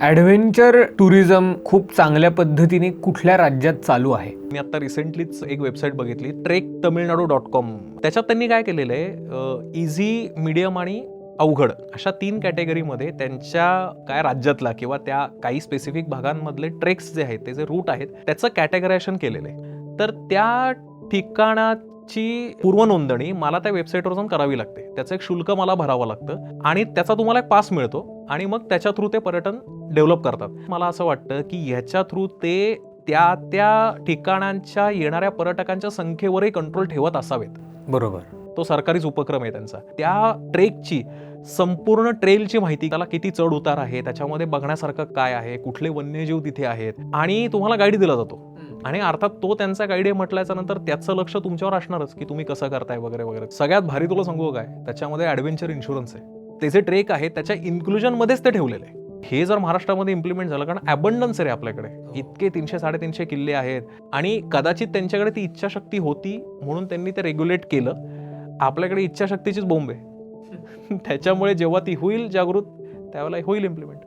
Adventure tourism खूप चांगल्या पद्धतीने कुठल्या राज्यात चालू आहे? मी आता रिसेंटलीच एक वेबसाईट बघितली ट्रेक तमिळनाडू डॉट कॉम त्याच्यात त्यांनी काय केलेलं आहे? इझी मीडियम आणि अवघड अशा तीन कॅटेगरीमध्ये त्यांच्या काय राज्यातला किंवा त्या काही स्पेसिफिक भागांमधले ट्रेक्स जे आहेत ते जे रूट आहेत त्याचं कॅटेगरायझेशन केलेलं आहे. तर त्या ठिकाणाची पूर्वनोंदणी मला त्या वेबसाईटवर जाऊन करावी लागते. त्याचं एक शुल्क मला भरावं लागतं आणि त्याचा तुम्हाला एक पास मिळतो. आणि मग त्याच्या थ्रू ते पर्यटन डेव्हलप करतात. मला असं वाटतं की ह्याच्या थ्रू ते त्या त्या ठिकाणांच्या येणाऱ्या पर्यटकांच्या संख्येवरही कंट्रोल ठेवत असावेत. बरोबर. तो सरकारीच उपक्रम आहे त्यांचा. त्या ट्रेकची संपूर्ण ट्रेलची माहिती त्याला किती चढ उतार आहे त्याच्यामध्ये बघण्यासारखं काय आहे कुठले वन्यजीव तिथे आहेत आणि तुम्हाला गाईड दिला जातो. आणि अर्थात तो त्यांचा गाईड आहे म्हटल्याच्या नंतर त्याचं लक्ष तुमच्यावर असणारच की तुम्ही कसं करताय वगैरे वगैरे. सगळ्यात भारी तुला सांगू काय? त्याच्यामध्ये ॲडव्हेंचर इन्शुरन्स आहे. ते जे ट्रेक आहे त्याच्या इन्क्लुजनमध्येच ते ठेवलेले आहे. हे जर महाराष्ट्रामध्ये इम्प्लिमेंट झालं कारण अबंडन्स आहे आपल्याकडे. इतके तीनशे साडेतीनशे किल्ले आहेत. आणि कदाचित त्यांच्याकडे ती इच्छाशक्ती होती म्हणून त्यांनी ते रेग्युलेट केलं. आपल्याकडे इच्छाशक्तीचीच बोंब आहे. त्याच्यामुळे जेव्हा ती होईल जागृत त्यावेळेला होईल इम्प्लिमेंट